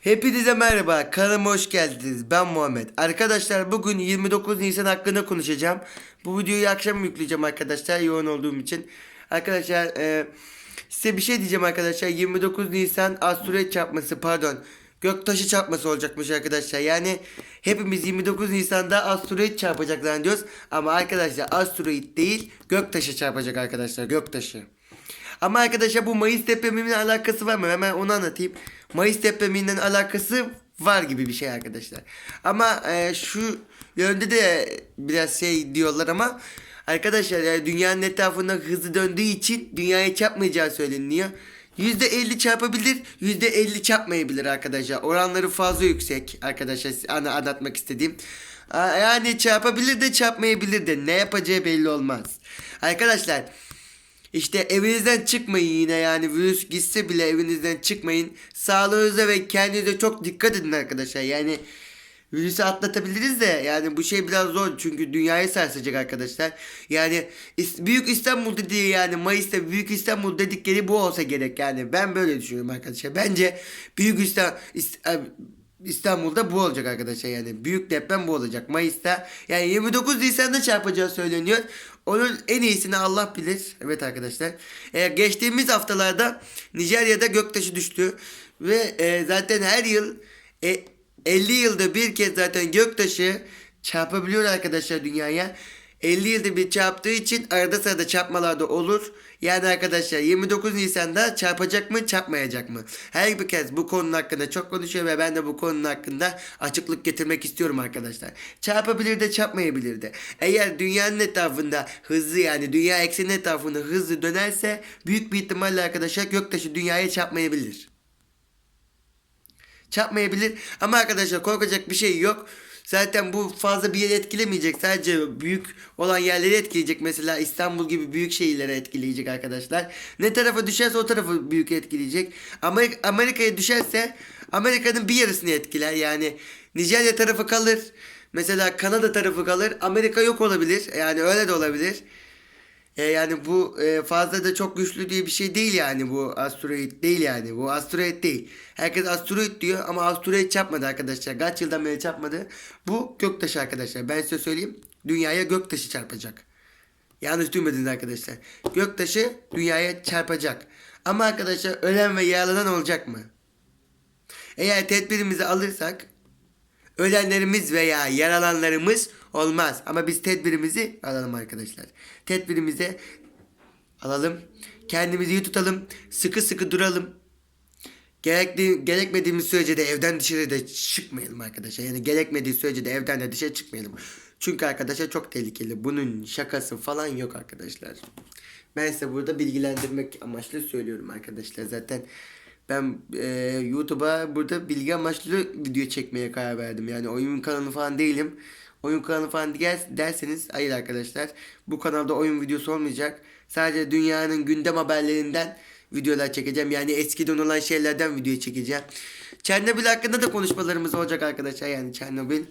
Hepinize merhaba, kanalıma hoş geldiniz. Ben Muhammed. Arkadaşlar bugün 29 Nisan hakkında konuşacağım. Bu videoyu akşam yükleyeceğim arkadaşlar yoğun olduğum için. Arkadaşlar e, size bir şey diyeceğim arkadaşlar. 29 Nisan asteroid çarpması pardon. Göktaşı çarpması olacakmış arkadaşlar. Yani hepimiz 29 Nisan'da asteroid çarpacak zannediyoruz. Ama arkadaşlar asteroid değil göktaşı çarpacak arkadaşlar göktaşı. Ama arkadaşlar bu Mayıs depremiyle alakası var mı? Hemen onu anlatayım. Mayıs depreminden alakası var gibi bir şey arkadaşlar. Ama e, şu yönde de biraz şey diyorlar ama arkadaşlar yani dünyanın etrafında hızlı döndüğü için dünyaya çarpmayacağı söyleniyor. %50 çarpabilir, %50 çarpmayabilir arkadaşlar. Oranları fazla yüksek arkadaşlar. Ana anlatmak istediğim. Yani çarpabilir de çarpmayabilir de ne yapacağı belli olmaz. Arkadaşlar işte evinizden çıkmayın yine yani virüs gitse bile evinizden çıkmayın. Sağlığınıza ve kendinize çok dikkat edin arkadaşlar. Yani virüsü atlatabiliriz de yani bu şey biraz zor çünkü dünyayı sarsacak arkadaşlar. Yani Büyük İstanbul dediği yani Mayıs'ta Büyük İstanbul dedikleri bu olsa gerek yani. Ben böyle düşünüyorum arkadaşlar. Bence Büyük İstanbul İstanbul'da bu olacak arkadaşlar yani. Büyük deprem bu olacak Mayıs'ta. Yani 29 Nisan'da çarpacağı söyleniyor. Onun en iyisini Allah bilir. Evet arkadaşlar. Ee, geçtiğimiz haftalarda Nijerya'da göktaşı düştü. Ve e, zaten her yıl e, 50 yılda bir kez zaten göktaşı çarpabiliyor arkadaşlar dünyaya. 50 yılda bir çarptığı için arada sırada çarpmalar da olur. Yani arkadaşlar 29 Nisan'da çarpacak mı çarpmayacak mı? Her bir kez bu konunun hakkında çok konuşuyor ve ben de bu konunun hakkında açıklık getirmek istiyorum arkadaşlar. Çarpabilir de çarpmayabilir de. Eğer dünyanın etrafında hızlı yani dünya eksenin etrafında hızlı dönerse büyük bir ihtimalle arkadaşlar göktaşı dünyaya çarpmayabilir çarpmayabilir. Ama arkadaşlar korkacak bir şey yok. Zaten bu fazla bir yere etkilemeyecek. Sadece büyük olan yerleri etkileyecek. Mesela İstanbul gibi büyük şehirlere etkileyecek arkadaşlar. Ne tarafa düşerse o tarafı büyük etkileyecek. Amerika, Amerika'ya düşerse Amerika'nın bir yarısını etkiler. Yani Nijerya tarafı kalır. Mesela Kanada tarafı kalır. Amerika yok olabilir. Yani öyle de olabilir. E, yani bu e, fazla da çok güçlü diye bir şey değil yani bu asteroid değil yani bu asteroid değil. Herkes asteroid diyor ama asteroid çarpmadı arkadaşlar. Kaç yıldan beri çarpmadı. Bu göktaşı arkadaşlar. Ben size söyleyeyim. Dünyaya göktaşı çarpacak. Yanlış duymadınız arkadaşlar. Göktaşı dünyaya çarpacak. Ama arkadaşlar ölen ve yaralanan olacak mı? Eğer tedbirimizi alırsak ölenlerimiz veya yaralanlarımız olmaz. Ama biz tedbirimizi alalım arkadaşlar. Tedbirimizi alalım. Kendimizi iyi tutalım. Sıkı sıkı duralım. Gerekli, gerekmediğimiz sürece de evden dışarı da çıkmayalım arkadaşlar. Yani gerekmediği sürece de evden de dışarı çıkmayalım. Çünkü arkadaşlar çok tehlikeli. Bunun şakası falan yok arkadaşlar. Ben size burada bilgilendirmek amaçlı söylüyorum arkadaşlar. Zaten ben e, YouTube'a burada bilgi amaçlı video çekmeye karar verdim. Yani oyun kanalı falan değilim. Oyun kanalı falan derseniz hayır arkadaşlar. Bu kanalda oyun videosu olmayacak. Sadece dünyanın gündem haberlerinden videolar çekeceğim. Yani eskiden olan şeylerden video çekeceğim. Çernobil hakkında da konuşmalarımız olacak arkadaşlar. Yani Çernobil.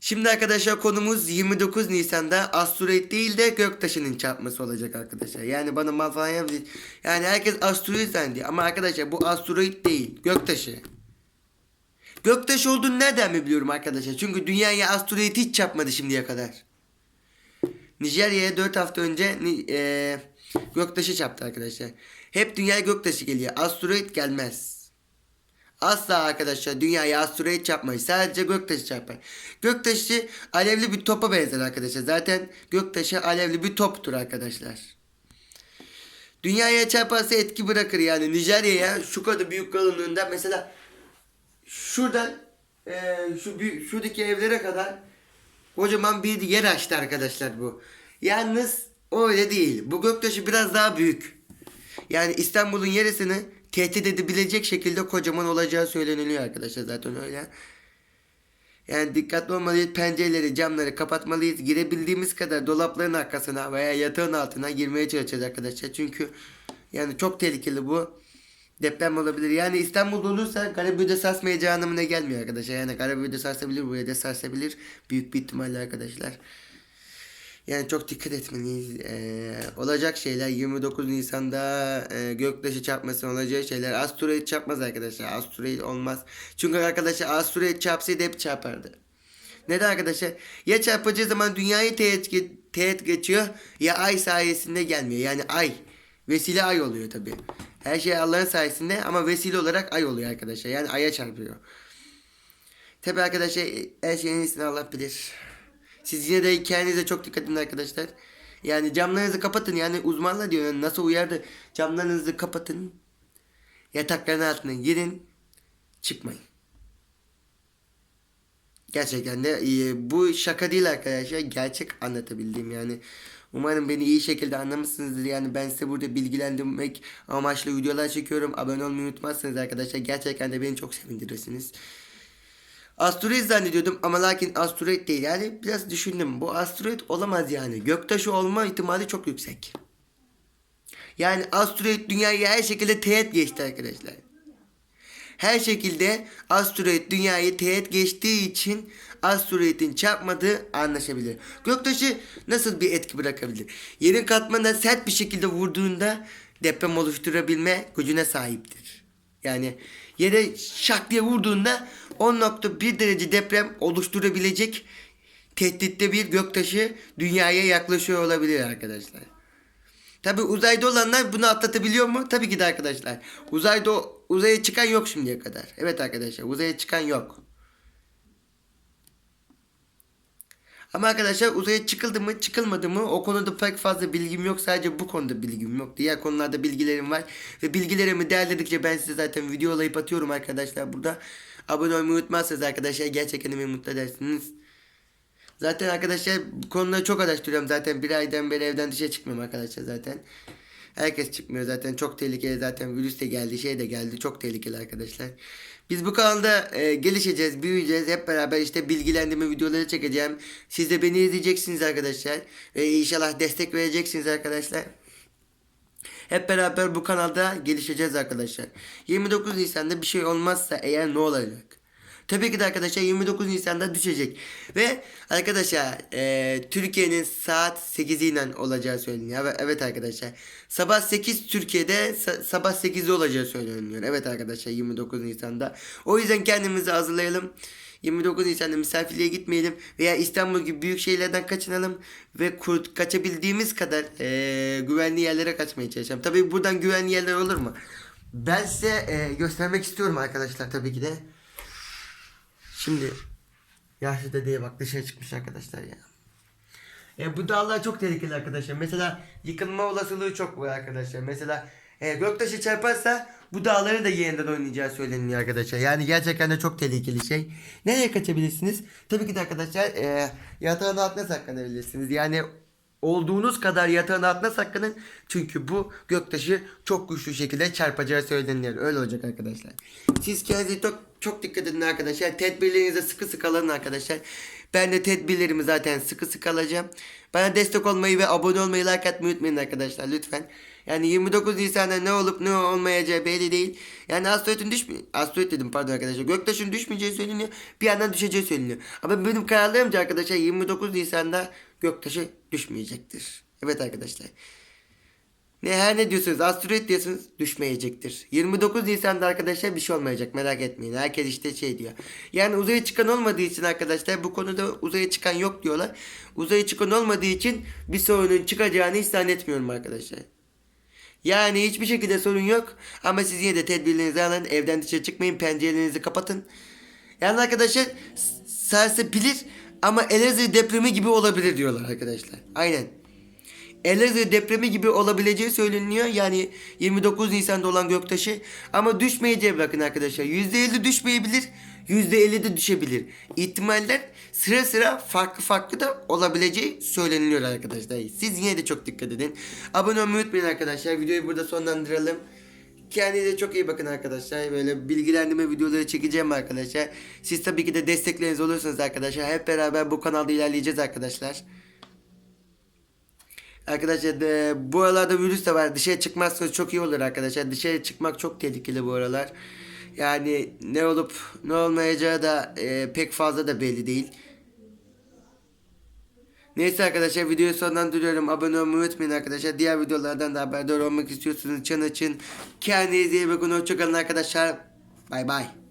Şimdi arkadaşlar konumuz 29 Nisan'da asteroid değil de göktaşının çarpması olacak arkadaşlar. Yani bana mal falan yapmayın. Yani herkes asteroid zannediyor ama arkadaşlar bu asteroid değil göktaşı. Göktaşı olduğunu nereden mi biliyorum arkadaşlar? Çünkü dünyaya asteroid hiç çarpmadı şimdiye kadar. Nijerya'ya 4 hafta önce eee, göktaşı çarptı arkadaşlar. Hep dünyaya göktaşı geliyor. Asteroid gelmez. Asla arkadaşlar dünyaya asteroid çarpmayız. Sadece göktaşı çarpar. Göktaşı alevli bir topa benzer arkadaşlar. Zaten göktaşı alevli bir toptur arkadaşlar. Dünyaya çarparsa etki bırakır yani. Nijerya'ya şu kadar büyük kalınlığında mesela şuradan eee, şu şuradaki evlere kadar kocaman bir yer açtı arkadaşlar bu. Yalnız öyle değil. Bu göktaşı biraz daha büyük. Yani İstanbul'un yarısını tehdit edebilecek şekilde kocaman olacağı söyleniliyor arkadaşlar zaten öyle. Yani dikkatli olmalıyız. Pencereleri, camları kapatmalıyız. Girebildiğimiz kadar dolapların arkasına veya yatağın altına girmeye çalışacağız arkadaşlar. Çünkü yani çok tehlikeli bu. Deprem olabilir. Yani İstanbul'da olursa Karabük'de sarsmayacağı anlamına gelmiyor arkadaşlar. Yani Karabük'de sarsabilir, buraya da sarsabilir. Büyük bir ihtimalle arkadaşlar. Yani çok dikkat etmeliyiz. Ee, olacak şeyler 29 Nisan'da e, göktaşı çarpması olacağı şeyler. Asteroid çarpmaz arkadaşlar. Asteroid olmaz. Çünkü arkadaşlar asteroid çarpsaydı hep çarpardı. Neden arkadaşlar? Ya çarpacağı zaman dünyayı teğet, ge- teğet geçiyor ya ay sayesinde gelmiyor. Yani ay. Vesile ay oluyor tabi. Her şey Allah'ın sayesinde ama vesile olarak ay oluyor arkadaşlar. Yani aya çarpıyor. Tabi arkadaşlar her şeyin iyisini Allah bilir. Siz yine de kendinize çok dikkat edin arkadaşlar. Yani camlarınızı kapatın yani uzmanlar diyor yani nasıl uyardı. Camlarınızı kapatın. Yatakların altına girin. Çıkmayın. Gerçekten de iyi. Bu şaka değil arkadaşlar. Gerçek anlatabildiğim yani. Umarım beni iyi şekilde anlamışsınızdır. Yani ben size burada bilgilendirmek amaçlı videolar çekiyorum. Abone olmayı unutmazsınız arkadaşlar. Gerçekten de beni çok sevindirirsiniz. Asteroid zannediyordum ama lakin asteroid değil. Yani biraz düşündüm. Bu asteroid olamaz yani. Göktaşı olma ihtimali çok yüksek. Yani asteroid dünyayı her şekilde teğet geçti arkadaşlar. Her şekilde asteroid dünyayı teğet geçtiği için asteroidin çarpmadığı anlaşabilir. Göktaşı nasıl bir etki bırakabilir? Yerin katmanına sert bir şekilde vurduğunda deprem oluşturabilme gücüne sahiptir. Yani yere şak diye vurduğunda 10.1 derece deprem oluşturabilecek tehditte bir göktaşı dünyaya yaklaşıyor olabilir arkadaşlar. Tabi uzayda olanlar bunu atlatabiliyor mu? Tabii ki de arkadaşlar. Uzayda uzaya çıkan yok şimdiye kadar. Evet arkadaşlar uzaya çıkan yok. Ama arkadaşlar uzaya çıkıldı mı çıkılmadı mı o konuda pek fazla bilgim yok. Sadece bu konuda bilgim yok. Diğer konularda bilgilerim var. Ve bilgilerimi değerledikçe ben size zaten videolayıp atıyorum arkadaşlar burada. Abone olmayı unutmazsanız arkadaşlar gerçekten beni mutlu edersiniz. Zaten arkadaşlar bu konuları çok araştırıyorum. Zaten bir aydan beri evden dışarı çıkmıyorum arkadaşlar zaten. Herkes çıkmıyor zaten. Çok tehlikeli zaten. Virüs de geldi. Şey de geldi. Çok tehlikeli arkadaşlar. Biz bu kanalda e, gelişeceğiz, büyüyeceğiz. Hep beraber işte bilgilendirme videoları çekeceğim. Siz de beni izleyeceksiniz arkadaşlar. Ve inşallah destek vereceksiniz arkadaşlar. Hep beraber bu kanalda gelişeceğiz arkadaşlar. 29 Nisan'da bir şey olmazsa eğer ne olacak? Tabii ki de arkadaşlar 29 Nisan'da düşecek. Ve arkadaşlar e, Türkiye'nin saat 8'iyle olacağı söyleniyor. Evet, arkadaşlar. Sabah 8 Türkiye'de sa- sabah 8'de olacağı söyleniyor. Evet arkadaşlar 29 Nisan'da. O yüzden kendimizi hazırlayalım. 29 Nisan'da misafirliğe gitmeyelim veya İstanbul gibi büyük şehirlerden kaçınalım ve kurt kaçabildiğimiz kadar e, güvenli yerlere kaçmaya çalışalım. Tabii buradan güvenli yerler olur mu? Ben size e, göstermek istiyorum arkadaşlar tabii ki de. Şimdi yaşlı dedeye bak dışarı çıkmış arkadaşlar ya. E, bu dağlar çok tehlikeli arkadaşlar. Mesela yıkılma olasılığı çok var arkadaşlar. Mesela e, göktaşı çarparsa bu dağları da yeniden oynayacağı söyleniyor arkadaşlar. Yani gerçekten de çok tehlikeli şey. Nereye kaçabilirsiniz? Tabii ki de arkadaşlar e, yatağın altına saklanabilirsiniz. Yani olduğunuz kadar yatağın altına saklanın. Çünkü bu göktaşı çok güçlü şekilde çarpacağı söyleniyor. Öyle olacak arkadaşlar. Siz kendinize çok, çok dikkat edin arkadaşlar. Tedbirlerinize sıkı sıkı alın arkadaşlar. Ben de tedbirlerimi zaten sıkı sıkı alacağım. Bana destek olmayı ve abone olmayı like atmayı unutmayın arkadaşlar lütfen. Yani 29 Nisan'da ne olup ne olmayacağı belli değil. Yani asteroidin düşme asteroid dedim pardon arkadaşlar. Göktaşın düşmeyeceği söyleniyor. Bir yandan düşeceği söyleniyor. Ama benim kararlarımca arkadaşlar 29 Nisan'da göktaşı düşmeyecektir. Evet arkadaşlar. Ne her ne diyorsunuz asteroid diyorsunuz düşmeyecektir. 29 Nisan'da arkadaşlar bir şey olmayacak merak etmeyin. Herkes işte şey diyor. Yani uzaya çıkan olmadığı için arkadaşlar bu konuda uzaya çıkan yok diyorlar. Uzaya çıkan olmadığı için bir sorunun çıkacağını hiç zannetmiyorum arkadaşlar. Yani hiçbir şekilde sorun yok. Ama siz yine de tedbirlerinizi alın. Evden dışarı çıkmayın. Pencerelerinizi kapatın. Yani arkadaşlar sarsabilir ama Elazığ depremi gibi olabilir diyorlar arkadaşlar. Aynen. Elazığ depremi gibi olabileceği söyleniyor. Yani 29 Nisan'da olan göktaşı. Ama düşmeyeceği bakın arkadaşlar. %50 düşmeyebilir. %50 de düşebilir. İhtimaller sıra sıra farklı farklı da olabileceği söyleniliyor arkadaşlar. Siz yine de çok dikkat edin. Abone olmayı unutmayın arkadaşlar. Videoyu burada sonlandıralım. Kendinize çok iyi bakın arkadaşlar. Böyle bilgilendirme videoları çekeceğim arkadaşlar. Siz tabii ki de destekleriniz olursanız arkadaşlar. Hep beraber bu kanalda ilerleyeceğiz arkadaşlar. Arkadaşlar de, bu aralarda virüs de var. Dışarı çıkmazsanız çok iyi olur arkadaşlar. Dışarı çıkmak çok tehlikeli bu aralar. Yani ne olup ne olmayacağı da e, pek fazla da belli değil. Neyse arkadaşlar videoyu sondan duruyorum. Abone olmayı unutmayın arkadaşlar. Diğer videolardan da haberdar olmak istiyorsanız çan açın. Kendinize iyi bakın. Hoşçakalın arkadaşlar. Bay bay.